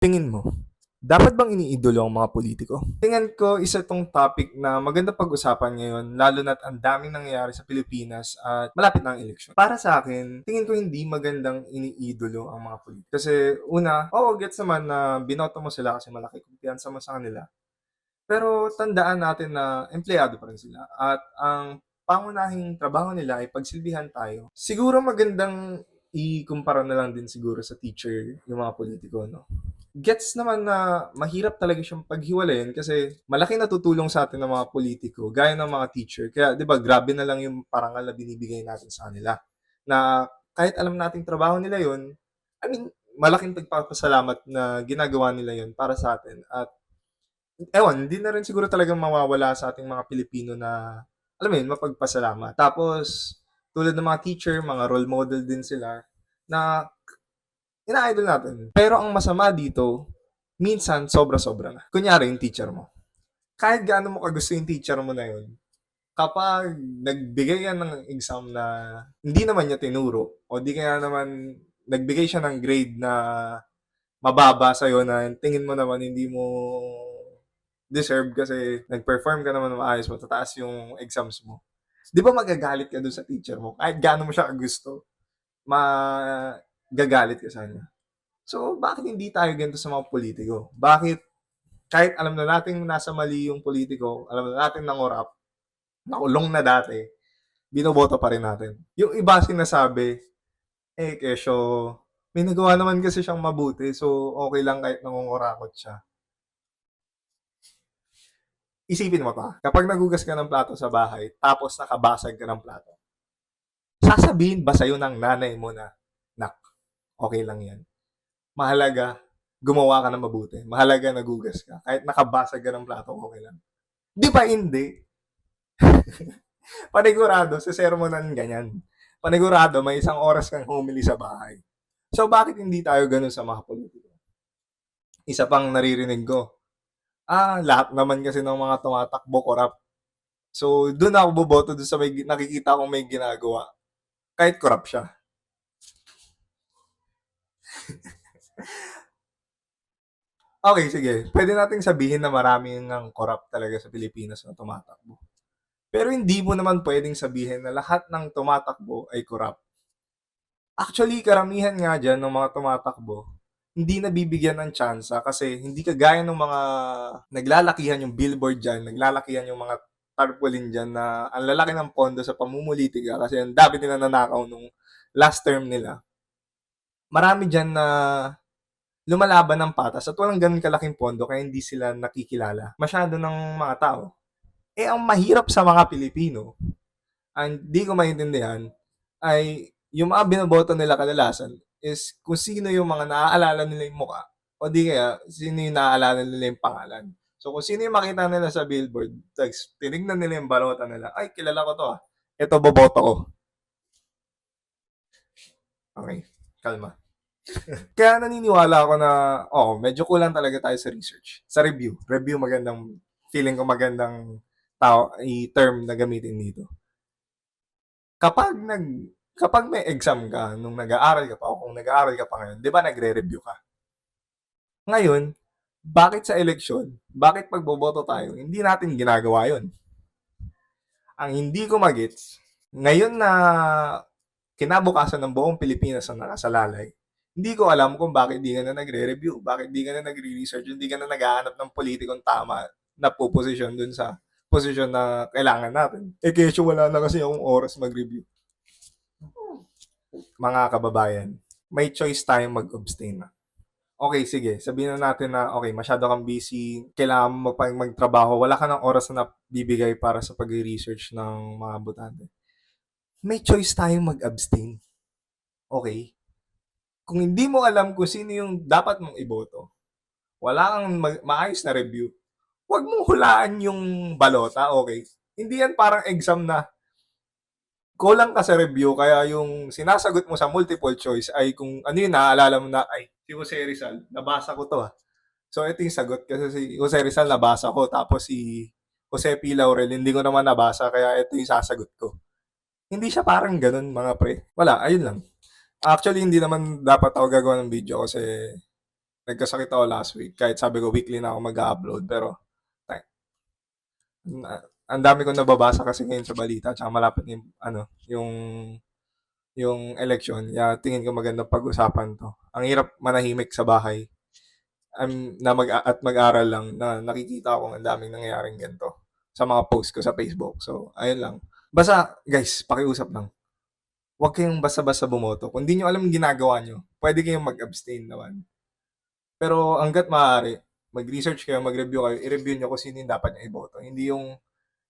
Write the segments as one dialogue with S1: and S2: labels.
S1: Tingin mo, dapat bang iniidolo ang mga politiko? Tingin ko isa tong topic na maganda pag-usapan ngayon lalo na't ang daming nangyayari sa Pilipinas at malapit na ang eleksyon. Para sa akin, tingin ko hindi magandang iniidolo ang mga politiko. Kasi una, oo, gets naman na binoto mo sila kasi malaki kumpiyansa mo sa kanila. Pero tandaan natin na empleyado pa rin sila at ang pangunahing trabaho nila ay pagsilbihan tayo. Siguro magandang ikumpara na lang din siguro sa teacher yung mga politiko, no? Gets naman na mahirap talaga siyang paghiwalayin kasi malaki natutulong sa atin ng mga politiko, gaya ng mga teacher. Kaya, di ba, grabe na lang yung parangal na binibigay natin sa kanila. Na kahit alam nating trabaho nila yon I mean, malaking pagpapasalamat na ginagawa nila yon para sa atin. At, ewan, hindi na rin siguro talagang mawawala sa ating mga Pilipino na, alam mo yun, mapagpasalamat. Tapos, tulad ng mga teacher, mga role model din sila, na ina-idol natin. Pero ang masama dito, minsan sobra-sobra na. Kunyari yung teacher mo. Kahit gaano mo kagusto yung teacher mo na yun, kapag nagbigay yan ng exam na hindi naman niya tinuro, o di kaya naman nagbigay siya ng grade na mababa sa'yo na tingin mo naman hindi mo deserve kasi nag-perform ka naman maayos, matataas yung exams mo. Di ba magagalit ka dun sa teacher mo? Kahit gaano mo siya gusto, magagalit ka sa kanya. So, bakit hindi tayo ganito sa mga politiko? Bakit kahit alam na natin nasa mali yung politiko, alam na natin nangorap, nakulong na dati, binoboto pa rin natin. Yung iba sinasabi, eh, kesyo, may nagawa naman kasi siyang mabuti, so okay lang kahit nangungurakot siya. Isipin mo pa, kapag nagugas ka ng plato sa bahay, tapos nakabasag ka ng plato, sasabihin ba sa'yo ng nanay mo na, okay lang yan. Mahalaga, gumawa ka ng mabuti. Mahalaga, nagugas ka. Kahit nakabasag ka ng plato, okay lang. Di ba hindi? Panigurado, sa sermonan ganyan. Panigurado, may isang oras kang humili sa bahay. So, bakit hindi tayo ganun sa mga politiko? Isa pang naririnig ko, ah, lahat naman kasi ng mga tumatakbo korap. So, doon ako boboto doon sa may nakikita kong may ginagawa. Kahit korap siya. Okay, sige. Pwede nating sabihin na marami ng corrupt talaga sa Pilipinas na tumatakbo. Pero hindi mo naman pwedeng sabihin na lahat ng tumatakbo ay corrupt. Actually, karamihan nga dyan ng mga tumatakbo, hindi nabibigyan ng tsansa kasi hindi kagaya ng mga naglalakihan yung billboard dyan, naglalakihan yung mga tarpaulin dyan na ang lalaki ng pondo sa pamumulitika kasi ang dami nila nanakaw nung last term nila. Marami dyan na lumalaban ng patas at walang ganun kalaking pondo kaya hindi sila nakikilala. Masyado ng mga tao. Eh, ang mahirap sa mga Pilipino, ang di ko maintindihan, ay yung mga binoboto nila kadalasan is kung sino yung mga naaalala nila yung mukha o di kaya sino yung naaalala nila yung pangalan. So kung sino yung makita nila sa billboard, like, tinignan nila yung balota nila, ay kilala ko to ah, ito boboto ko. Okay, kalma. Kaya naniniwala ako na, oo, medyo kulang talaga tayo sa research. Sa review. Review magandang, feeling ko magandang tao, i-term na gamitin dito. Kapag nag, kapag may exam ka, nung nag-aaral ka pa, o kung nag-aaral ka pa ngayon, di ba nagre-review ka? Ngayon, bakit sa eleksyon, bakit pagboboto tayo, hindi natin ginagawa yon Ang hindi ko magets, ngayon na kinabukasan ng buong Pilipinas ang nakasalalay, hindi ko alam kung bakit di ka na nagre-review, bakit di ka na nagre-research, hindi ka na naghahanap ng politikong tama na puposisyon dun sa posisyon na kailangan natin. Eh, kesyo wala na kasi akong oras mag-review. Mga kababayan, may choice tayong mag-abstain na. Okay, sige. Sabihin na natin na, okay, masyado kang busy, kailangan mo pa magtrabaho, wala ka ng oras na bibigay para sa pag-research ng mga butante. May choice tayong mag-abstain. Okay? Kung hindi mo alam kung sino yung dapat mong iboto, wala kang ma- maayos na review, huwag mong hulaan yung balota, okay? Hindi yan parang exam na kulang ka sa review, kaya yung sinasagot mo sa multiple choice ay kung ano yun, naaalala mo na, ay, si Jose Rizal, nabasa ko to ah. So, ito yung sagot kasi si Jose Rizal nabasa ko, tapos si Jose P. Laurel, hindi ko naman nabasa, kaya ito yung sasagot ko. Hindi siya parang ganun, mga pre. Wala, ayun lang. Actually, hindi naman dapat ako gagawa ng video kasi nagkasakit ako last week. Kahit sabi ko weekly na ako mag-upload. Pero, na- ang dami kong nababasa kasi ngayon sa balita. Tsaka malapit yung, ano, yung, yung election. Yeah, tingin ko magandang pag-usapan to. Ang hirap manahimik sa bahay. Um, na mag at mag-aral lang na nakikita ko ang daming nangyayaring ganito sa mga post ko sa Facebook. So, ayun lang. Basta, guys, pakiusap lang. Huwag kayong basta-basta bumoto. Kung di nyo alam yung ginagawa nyo, pwede kayong mag-abstain naman. Pero hanggat maaari, mag-research kayo, mag-review kayo, i-review nyo kung sino yung dapat nyo iboto. Hindi yung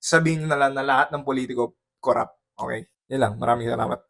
S1: sabihin nyo na lang na lahat ng politiko corrupt. Okay? Yan lang. Maraming salamat.